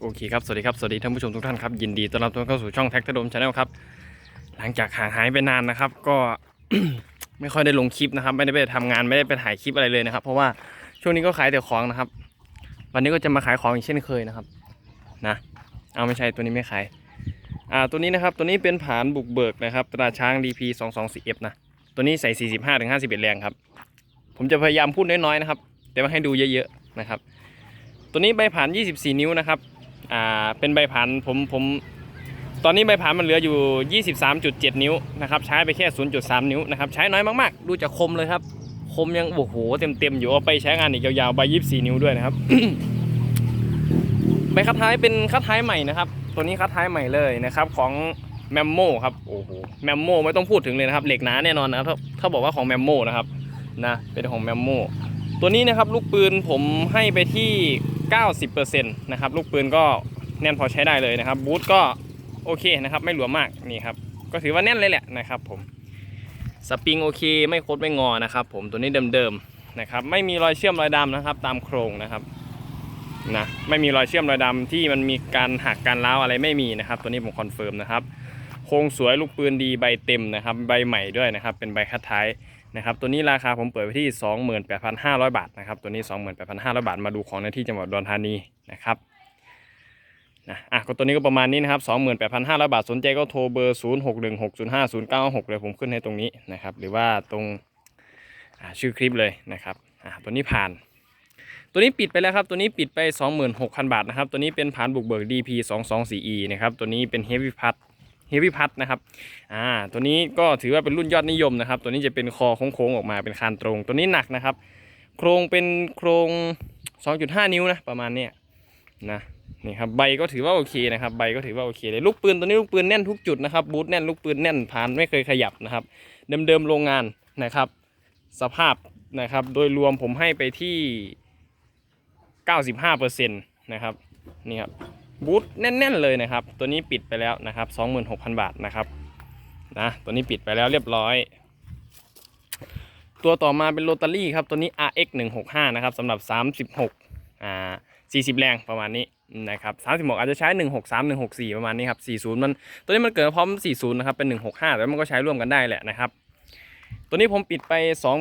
โอเคครับ สวัสดีครับ สวัสดีท่านผู้ชมทุกท่านครับ ยินดีต้อนรับทุกท่านเข้าสู่ช่องแท็กทดมชาแนลครับ หลังจากห่างหายไปนานนะครับ ก็ไม่ค่อยได้ลงคลิปนะครับ ไม่ได้ไปทำงาน ไม่ได้ไปถ่ายคลิปอะไรเลยนะครับ เพราะว่าช่วงนี้ก็ขายแต่ของนะครับ วันนี้ก็จะมาขายของอีกเช่นเคยนะครับ นะ เอาไม่ใช่ตัวนี้ไม่ขาย อ่า ตัวนี้นะครับ ตัวนี้เป็นผานบุกเบิกนะครับ ตราช้าง DP 2 2 4 F นะ ตัวนี้ใส่ 45ถึง51 แรงครับ ผมจะพยายามพูดน้อยๆนะครับ แต่ว่าให้ดูเยอะๆนะครับ ตัวนี้ใบผ่าน 24 นิ้วนะครับ อ่าเป็นใบผ่านผมผมตอนนี้ใบผ่านมันเหลืออยู่ 23.7 นิ้วนะครับใช้ไปแค่ 0.3 นิ้วนะครับใช้น้อยมากๆ ดูจากคมเลยครับ คมยังโอ้โหเต็มๆอยู่เอาไปใช้งานอีกยาวๆใบ24 นิ้วด้วยนะครับใบคัดท้ายเป็นคัดท้ายใหม่นะครับ ตัวนี้คัดท้ายใหม่เลยนะครับของแมมโมครับโอ้โหแมมโมไม่ต้องพูดถึงเลยนะครับเหล็กหนาแน่นอนนะถ้าถ้าบอกว่าของแมมโมนะครับนะเป็นของแมมโมตัวนี้นะครับลูกปืนผมให้ไปที่ 90%นะครับลูกปืนก็แน่นพอใช้ได้เลยนะครับบูทก็โอเคนะครับไม่หลวมมากนี่ครับก็ถือว่าแน่นเลยแหละนะครับผมสปริงโอเคไม่โคดไม่งอนะครับผมตัวนี้เดิมๆนะครับไม่มีรอยเชื่อมรอยดำนะครับตามโครงนะครับนะไม่มีรอยเชื่อมรอยดำที่มันมีการหักการล้าวอะไรไม่มีนะครับตัวนี้ผมคอนเฟิร์มนะครับโครงสวยลูกปืนดีใบเต็มนะครับใบใหม่ด้วยนะครับเป็นใบคัดท้าย นะครับตัวนี้ราคาผมเปิดไว้ที่ 28,500 บาทนะครับตัวนี้ 28,500 บาทมาดูของในที่จังหวัดดอุดรธานีนะครับนะอะก็ตัวนี้ก็ประมาณนี้นะครับ 28,500 บาทสนใจก็โทรเบอร์ 0616050996 เลยผมขึ้นให้ตรงนี้นะครับหรือว่าตรงชื่อคลิปเลยนะครับอะตัวนี้ผ่าน ตัวนี้ปิดไปแล้วครับตัวนี้ปิดไป 26,000 บาทนะครับตัวนี้เป็นผ่านบุกเบิก DP 224E นะครับตัวนี้เป็น Heavy พัด Heavy พัดนะครับ อ่า ตัวนี้ก็ถือว่าเป็นรุ่นยอดนิยมนะครับ ตัวนี้จะเป็นคอโค้งๆออกมาเป็นคานตรง ตัวนี้หนักนะครับ โครงเป็นโครง 2.5 นิ้วนะประมาณเนี้ยนะนี่ครับใบก็ถือว่าโอเคนะครับใบก็ถือว่าโอเคเลยลูกปืนตัวนี้ลูกปืนแน่นทุกจุดนะครับบูทแน่นลูกปืนแน่นผ่านไม่เคยขยับนะครับ เดิมๆโรงงานนะครับ สภาพนะครับ โดยรวมผมให้ไปที่ 95%นะครับนี่ครับ บูทแน่น ๆ เลยนะครับ ตัวนี้ปิดไปแล้วนะครับ26,000 บาทนะครับนะตัวนี้ปิดไปแล้วเรียบร้อย ตัวต่อมาเป็นโรตารี่ครับ ตัวนี้ RX 165นะครับสำหรับ 36อ่า40 แรงประมาณนี้นะครับ36อาจจะใช้ 163 164 ประมาณนี้ครับ40 มันตัวนี้มันเกิดพร้อม 40 นะครับเป็น 165 แต่มันก็ใช้ร่วมกันได้แหละนะครับ ตัวนี้ผมปิดไป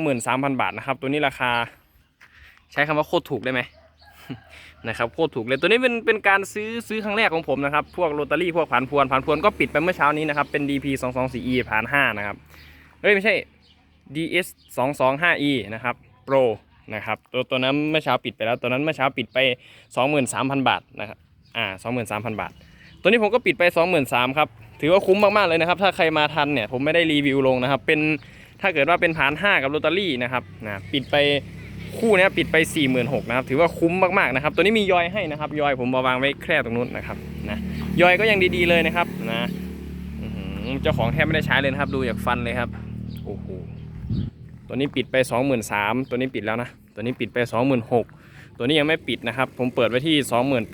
23,000 บาทนะครับ ตัวนี้ราคา ใช้คำว่าโคตรถูกได้ไหม นะครับโคตรถูกเลยตัวนี้เป็นเป็นการซื้อซื้อครั้งแรกของผมนะครับ พวกโรตารี่พวกผ่านพวนผ่านพวนก็ปิดไปเมื่อเช้านี้นะครับเป็น DP 2 2 4 E ผ่าน5นะครับเฮ้ยไม่ใช่ DS 2 2 5 E นะครับ Pro นะครับตัวตัวนั้นเมื่อเช้าปิดไปแล้วตัวนั้นเมื่อเช้าปิดไป 23,000 บาทนะครับอ่า23,000 บาท ตัวนี้ผมก็ปิดไป 23,000ครับถือว่าคุ้มมากๆเลยนะครับ ถ้าใครมาทันเนี่ยผมไม่ได้รีวิวลงนะครับเป็นถ้าเกิดว่าเป็นผ่าน 5 กับโรตารี่นะครับนะปิดไป คู่นี้ปิดไป 4 6 0 0 0นะครับ ถือว่าคุ้มมากๆนะครับ ตัวนี้มียอยให้นะครับ ยอยผมมาวางไว้แค่ตรงนู้นนะครับนะยอยก็ยังดีๆเลยนะครับนะเจ้าของแทบไม่ได้ใช้เลยนะครับ ดูจากฟันเลยครับโอ้โหตัวนี้ปิดไป 23,000ตัวนี้ปิดแล้วนะ ตัวนี้ปิดไป 26,000ตัวนี้ยังไม่ปิดนะครับ ผมเปิดไว้ที่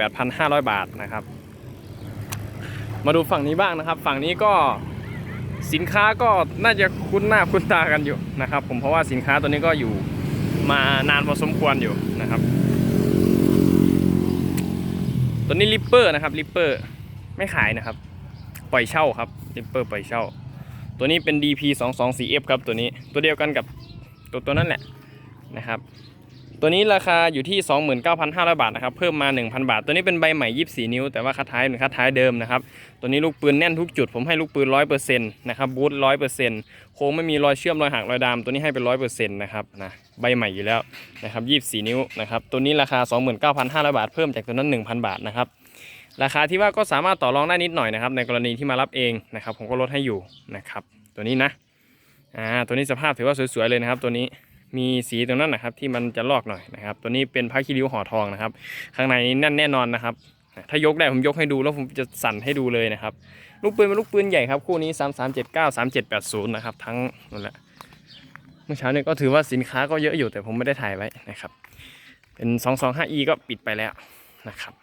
28,500 บาทนะครับ มาดูฝั่งนี้บ้างนะครับ ฝั่งนี้ก็สินค้าก็น่าจะคุ้นหน้าคุ้นตากันอยู่นะครับ ผมเพราะว่าสินค้าตัวนี้ก็อยู่ มานานพอสมควรอยู่นะครับ ตัวนี้ริปเปอร์นะครับริปเปอร์ไม่ขายนะครับ ปล่อยเช่าครับริปเปอร์ปล่อยเช่า ตัวนี้เป็น DP 2 2 4 F ครับตัวนี้ตัวเดียวกันกับตัวตัวนั้นแหละนะครับ ตัวนี้ราคาอยู่ที่ 29,500 บาทนะครับ เพิ่มมา 1,000 บาท ตัวนี้เป็นใบใหม่ 24 นิ้ว แต่ว่าคัดท้ายเป็นคัดท้ายเดิมนะครับ ตัวนี้ลูกปืนแน่นทุกจุด ผมให้ลูกปืน 100%นะครับ บูท100%โค้งไม่มีรอยเชื่อมรอยหักรอยดาม ตัวนี้ให้เป็น 100%นะครับ นะ ใบใหม่อยู่แล้วนะครับ 24 นิ้วนะครับ ตัวนี้ราคา 29,500 บาท เพิ่มจากตัวนั้น 1,000 บาทนะครับ ราคาที่ว่าก็สามารถต่อรองได้นิดหน่อยนะครับ ในกรณีที่มารับเองนะครับ ผมก็ลดให้อยู่นะครับ ตัวนี้นะ อ่า ตัวนี้สภาพถือว่าสวยๆเลยนะครับ ตัวนี้ มีสีตรงนั้นนะครับ ที่มันจะลอกหน่อยนะครับ ตัวนี้เป็นผ้าคีริ้วห่อทองนะครับ ข้างในแน่นแน่นอนนะครับ ถ้ายกได้ผมยกให้ดูแล้วผมจะสั่นให้ดูเลยนะครับ ลูกปืนเป็นลูกปืนใหญ่ครับ คู่นี้ 3 3 7 9 3 7 8 0นะครับทั้งนั่นแหละ เมื่อเช้านี้ก็ถือว่าสินค้าก็เยอะอยู่แต่ผมไม่ได้ถ่ายไว้นะครับ เป็น 225e ก็ปิดไปแล้วนะครับ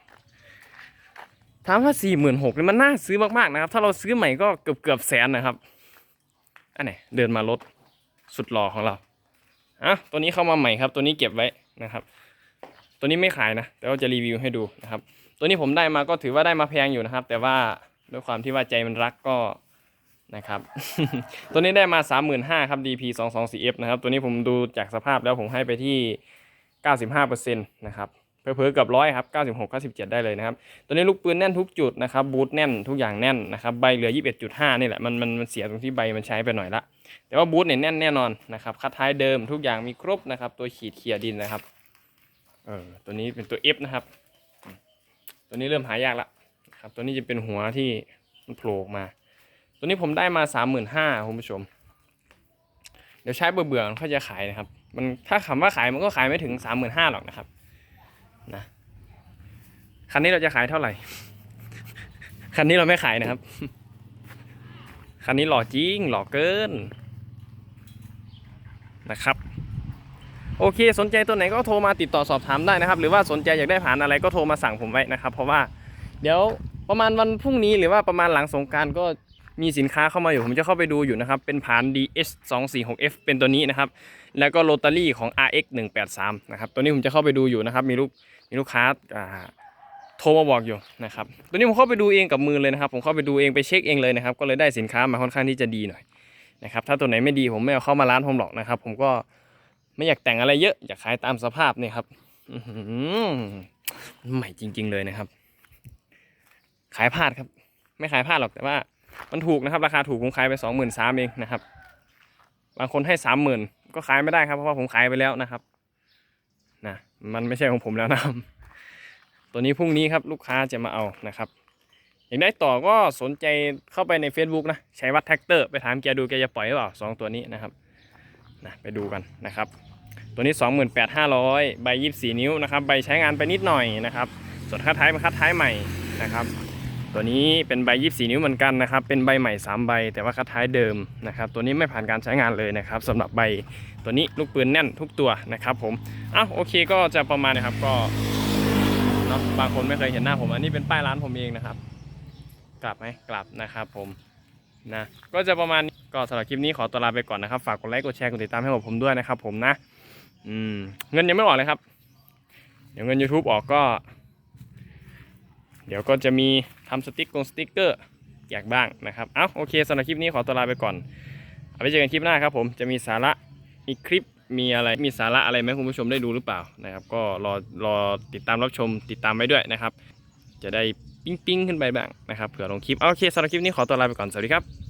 ถามว่า46,000นี่มันน่าซื้อมากๆนะครับ ถ้าเราซื้อใหม่ก็เกือบเกือบแสนนะครับ อันไหนเดินมารถสุดหล่อของเรา อะตัวนี้เข้ามาใหม่ครับ ตัวนี้เก็บไว้นะครับ ตัวนี้ไม่ขายนะ แต่ว่าจะรีวิวให้ดูนะครับ ตัวนี้ผมได้มาก็ถือว่าได้มาแพงอยู่นะครับ แต่ว่าด้วยความที่ว่าใจมันรักก็นะครับ ตัวนี้ได้มา 35,000ครับ DP 2 2 4 F นะครับ ตัวนี้ผมดูจากสภาพแล้วผมให้ไปที่ 95%นะครับเพิ่มๆเกือบร้อยครับ 96 97 ได้เลยนะครับ ตัวนี้ลูกปืนแน่นทุกจุดนะครับ บูทแน่นทุกอย่างแน่นนะครับ ใบเหลือ 21.5 นี่แหละ มันมันมันเสียตรงที่ใบมันใช้ไปหน่อยละ แต่ว่าบูทเนี่ยแน่นแน่นอนนะครับคัดท้ายเดิมทุกอย่างมีครบนะครับ ตัวขีดเขี่ยดินนะครับเออตัวนี้เป็นตัว F นะครับ ตัวนี้เริ่มหายากละครับตัวนี้จะเป็นหัวที่มันโผล่ออกมา ตัวนี้ผมได้มาสามหมื่นห้าคุณผู้ชม เดี๋ยวใช้เบื่อๆเขาจะขายนะครับ มันถ้าคำว่าขายมันก็ขายไม่ถึงสามหมื่นห้าหรอกนะครับนะคันนี้เราจะขายเท่าไหร่ คันนี้เราไม่ขายนะครับ คันนี้หล่อจริงหล่อเกินนะครับ โอเค สนใจตัวไหนก็โทรมาติดต่อสอบถามได้นะครับ หรือว่าสนใจอยากได้ผ่านอะไรก็โทรมาสั่งผมไว้นะครับ เพราะว่าเดี๋ยวประมาณวันพรุ่งนี้หรือว่าประมาณหลังสงกรารก็มีสินค้าเข้ามาอยู่ผมจะเข้าไปดูอยู่นะครับ เป็นผ่าน DS 2 4 6 F เป็นตัวนี้นะครับ แล้วก็โรตารี่ของ RX 183นะครับ ตัวนี้ผมจะเข้าไปดูอยู่นะครับ มีลูกมีลูกค้าอ่า โทรมาบอกอยู่นะครับตัวนี้ผมเข้าไปดูเองกับมือเลยนะครับ ผมเข้าไปดูเองไปเช็คเองเลยนะครับ ก็เลยได้สินค้ามาค่อนข้างที่จะดีหน่อยนะครับ ถ้าตัวไหนไม่ดีผมไม่เอาเข้ามาร้านผมหรอกนะครับ ผมก็ไม่อยากแต่งอะไรเยอะ อยากขายตามสภาพเนี่ยครับอใหม่จริง ๆ เลยนะครับ ขายพลาดครับ ไม่ขายพลาดหรอกแต่ว่า มันถูกนะครับ ราคาถูกผมขายไปสองหมื่นสามเองนะครับ บางคนให้สามหมื่นก็ขายไม่ได้ครับเพราะว่าผมขายไปแล้วนะครับนะมันไม่ใช่ของผมแล้วนะครับ ตัวนี้พรุ่งนี้ครับลูกค้าจะมาเอานะครับอยากได้ต่อก็สนใจเข้าไปใน Facebook นะใช้วัดแท็กเตอร์ไปถามแกดูแกจะปล่อยหรือเปล่าสองตัวนี้นะครับนะไปดูกันนะครับ ตัวนี้ 28,500 ใบ 24 นิ้วนะครับใบใช้งานไปนิดหน่อยนะครับส่วนคัดท้ายเป็นคัดท้ายใหม่นะครับ ตัวนี้เป็นใบ 24 นิ้วเหมือนกันนะครับ เป็นใบใหม่ 3 ใบ แต่ว่าคัดท้ายเดิมนะครับ ตัวนี้ไม่ผ่านการใช้งานเลยนะครับสำหรับใบตัวนี้ลูกปืนแน่นทุกตัวนะครับ ผมอ้าวโอเคก็จะประมาณนะครับก็ บางคนไม่เคยเห็นหน้าผมอันนี้เป็นป้ายร้านผมเองนะครับ กลับไหมกลับนะครับ ผมนะก็จะประมาณนี้ก็สำหรับคลิปนี้ขอตัวลาไปก่อนนะครับ ฝากกดไลค์กดแชร์กดติดตามให้กับผมด้วยนะครับ ผมนะ อืม เงินยังไม่ออกเลยครับ เดี๋ยวเงิน YouTube ออกก็ เดี๋ยวก็จะมีทำสติ๊กกงสติ๊กเกอร์แจกบ้างนะครับ เอ้าโอเคสำหรับคลิปนี้ขอตัวลาไปก่อนเอาไปเจอกันคลิปหน้าครับ ผมจะมีสาระมีคลิป มีอะไรมีสาระอะไรไหมคุณผู้ชมได้ดูหรือเปล่านะครับ ก็รอรอติดตามรับชมติดตามไว้ด้วยนะครับ จะได้ปิ้งๆขึ้นไปบ้างนะครับเผื่อลงคลิปเอาโอเคสำหรับคลิปนี้ขอตัวลาไปก่อนสวัสดีครับ